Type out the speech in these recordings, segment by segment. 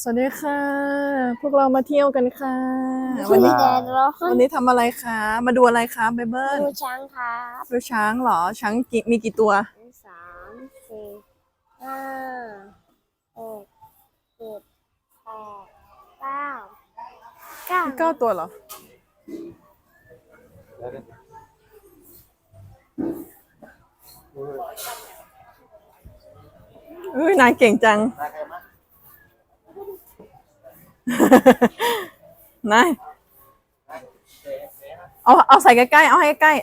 สวัสดีค่ะ พวกเรามาเที่ยวกันค่ะวัวันนนี้นี้แดดร้อนวันนี้ทำอะไรคะ มาดูอะไรคะเบเบิลดูช้างครับดูช้างเหรอ ช้างกี่มีกี่ตัว สามสี่ห้าหกเจ็ดแปดเก้าเก้าเก้าตัวเหรอเฮ้ยนายเก่งจัง นายเอาเอาใส่ใกล้ๆ เอาให้ใกล้ๆ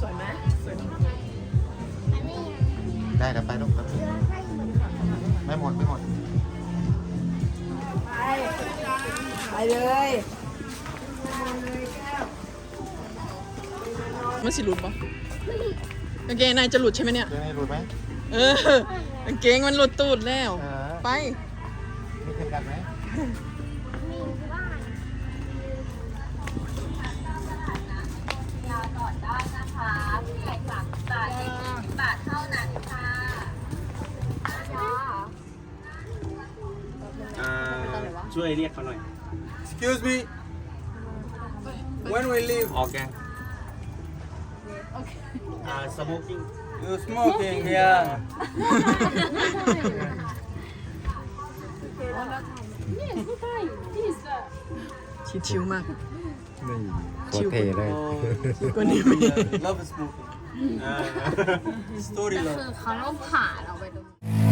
สวยไหมสวยได้เดี๋ยวไปลูกครับ มันสิหลุดปะกางเกงนายจะหลุดใช่ไหมเนี่ยเจะให้รู้ไหมเออกางเกงมันหลุดตูดแล้ว เออไป มีเข็มกัดไหมมีบ้านอ่าช่วยเรียกเขาหน่อย Excuse me. When we leave, ออกแก งอ่าสโมกิ้ง you smoking here. ชิวๆมากโคตรเทเลยกว่านี้มี Love smoking. Story love. เขาต้องผ่าเราไปตรง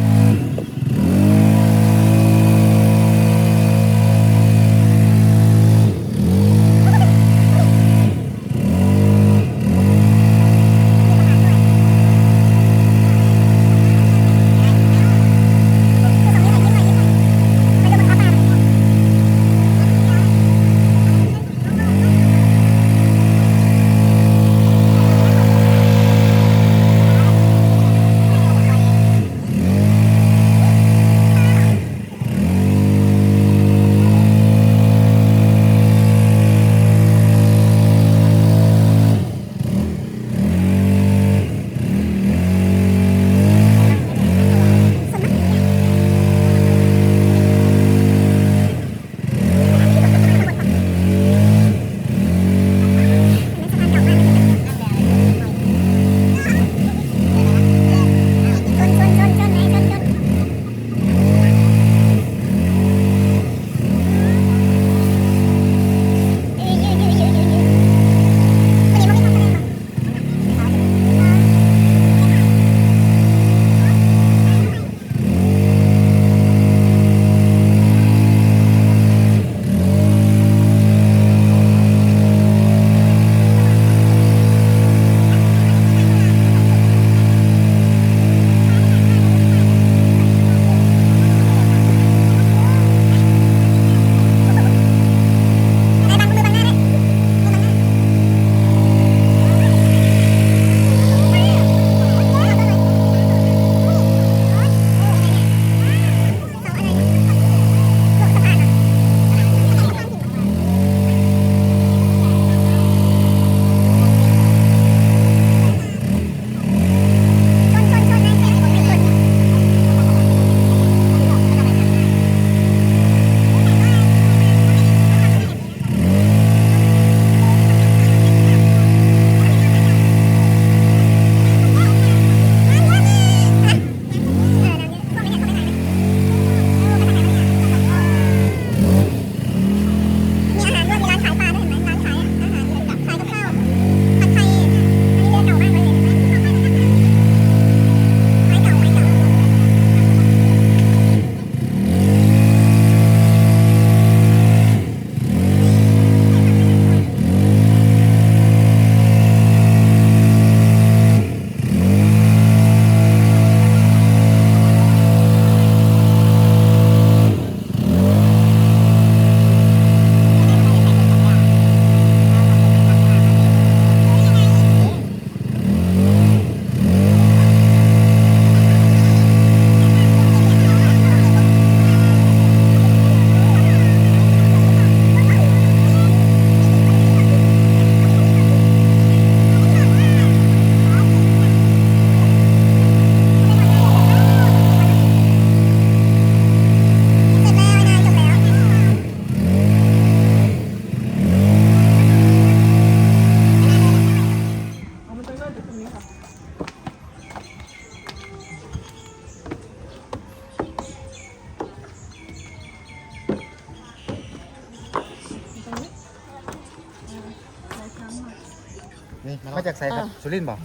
มาจากไสครับอ่าสุรินทร์บอก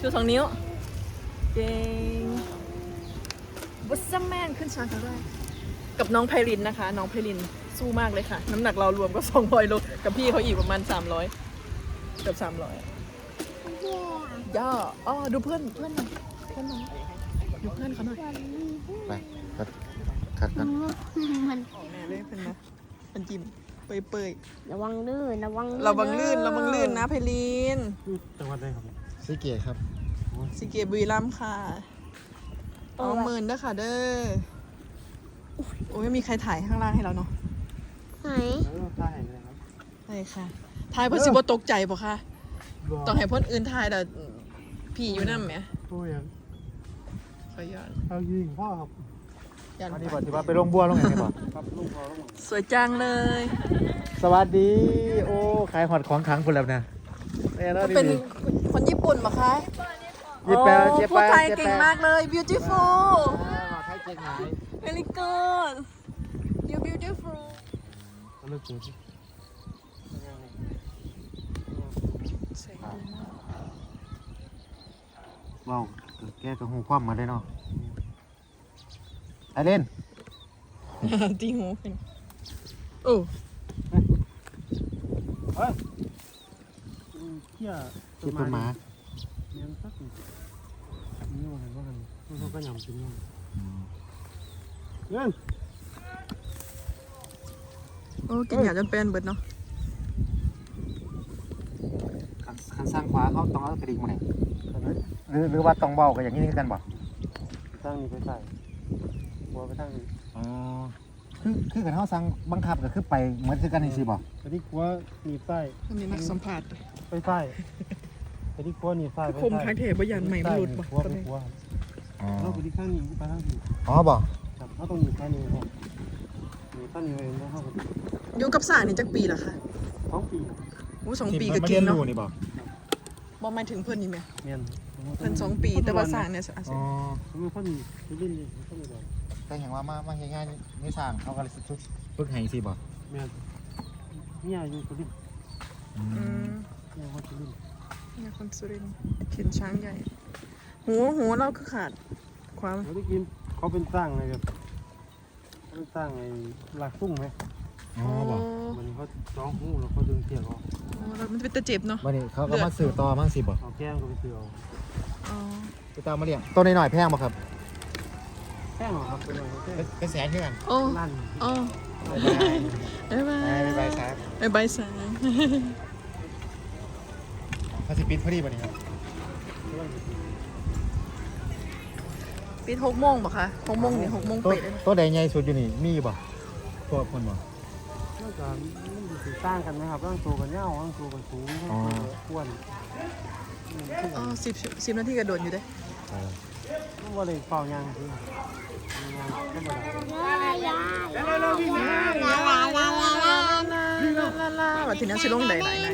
ชูสองนิ้ว เก่งบัสซัมแมนขึ้นช้างครั้งแรกกับน้องไพรินนะคะ น้องไพรินสู้มากเลยค่ะ น้ำหนักเรารวมก็200โลกับพี่เขาอีกประมาณ 300เกือบ300เย่ย่าอ๋อดูเพื่อนเพื่อนหน่อยเพื่อนหน่อยดูเพื่อนเขาหน่อยไปคัดคัดกันมันแม่เลยเป็นนะเป็นจิม เปื่อยเปื่อยระวังลื่นระวังๆระวังลื่นระวังลื่นนะไพรินจังหวัดใดครับสีเกียครับ สิเกตบุรีรัมย์ค่ะเอาหมื่นเด้อค่ะเด้อโอ้ยไม่มีใครถ่ายข้างล่างให้เราเนาะไหนแล้วท่าแห่งอะไรครับใช่ค่ะถ่ายเพื่อสิบ่ตกใจบ่ค่ะต้องให้เพ่นอื่นถ่ายแต่พี่อยู่นั่นไหมโอ้ยขอย้อนเอายิงพ่อครับ ย้อนอันนี้บอกที่ว่าไปลงบัวลงอย่างนี้บอกครับลูกพ่อลูกสวยจังเลย สวัสดี โอ้ขายหอดของขังพุ่นแล้วนะแน่นอนเป็นคนญี่ปุ่นปะคะญี่ปุ่นโอ้ญี่พูปุ่ดนไทยเก่งมากเลย beautiful ไทยเก่งหาย very good you beautiful เลิกเกิดสวยดีมากว้าวแกกระหูคว่ำมาได้เนาะ ไอเล่นตีหูขึ้นโอ้เที่ยคิดเป็นหมาเลี้ยงสักนี่นี่ว่าไงว่ากันเขาก็ยำกินนี่เล่นโอ้กินหยาจนเป็นเบิดเนาะคันคันสร้างขวาเขาต้องเอากระดิ่งมาเนี่ยหรือหรือว่าต้องเบากันอย่างนี้กันบ่ตั้งนี่ไปใส่ หัวไปตั้งนี่อ๋อคือคือกันเขาสั่งบังคับก็คือไปเหมือนคือกันนี่สิบ่ไปที่หัวหนีบใต้อันนี้นักสัมผัสไปใต้ไปที่หัวหนีบใต้ไปคมคางเทบยันใหม่มันหลุดหับ่วตอนไปนี้หัวอ๋อเราไปที่ข้างนี้ไปข้างนี้อ๋อบ่ครับเราต้องหนีบข้างนี้ครับหนีบข้างนี้ไว้แล้วเข้าไปอยู่กับสานี่จักปีละค่ะสองปีโอ้สองปีที่ก็มาเก่เรียงนเนาะรู้นี่บ่บ่หมายถึงเพื่อนนี่ไหมเมียน เพื่อนสองปีแต่ว่าสาเนี่ยอาจอ๋จะอผมเป็นคนที่เล่นนี่ผมคนนี้ก่อนแต่เห็นว่ามามาเฮ็ดงานนี่สร้างเขาก็เลยฝึกฝึกให้สิบ่เมียนเนี่ยอยู่สุรินทร์อืมเนี่ยคนสุรินทร์เนี่ยคนสุรินทร์เขียนช้างใหญ่หูหูเราคือขาดความเขาได้กินเขาเป็นสร้างไงแบบเขาเป็นสร้างไอ้หลักตุ้งไหมอ๋อบ่มันเขาจ้องหูแล้วเขาดึงเทียกออกโอ้แล้วมันเป็นตะเจ็บเนาะวันนี้เขาก็มาสื่อต่อมั่งสิบ่เอาแก้มก็ไปเสือเอาอ๋อ ไปตามมาเลี้ยงตัวน้อยๆแพงบ่ครับแป้งเหรอครับเป็นอะไรแป้งเป็นเป็นแสนเท่ากันโอ้ลั่นโอ้บ๊ายบายบ๊ายบายบ๊ายบายครับบ๊ายบายสางเขาสิปิดพอดีบ่นี่ครับปิดหกโมงป่ะคะหกโมงนี่หกโมงตัวเปิดเลยนะตัวใดใหญ่สุดอยู่นี่มีบ่ตัวคนบ่น่าจะมันอยู่สีต่างกันไหมครับต้องตัวกันเงาต้องตัวกันสูงต้องตัวอ้วน อ๋อสิบสิบนาทีกระโดดอยู่เด้เออต้องว่าเลยเป่ายางคือยางก็มาลาลาลาลาลาลาลาลาลาลาลา ว่าทีนี้สิลงใดไหน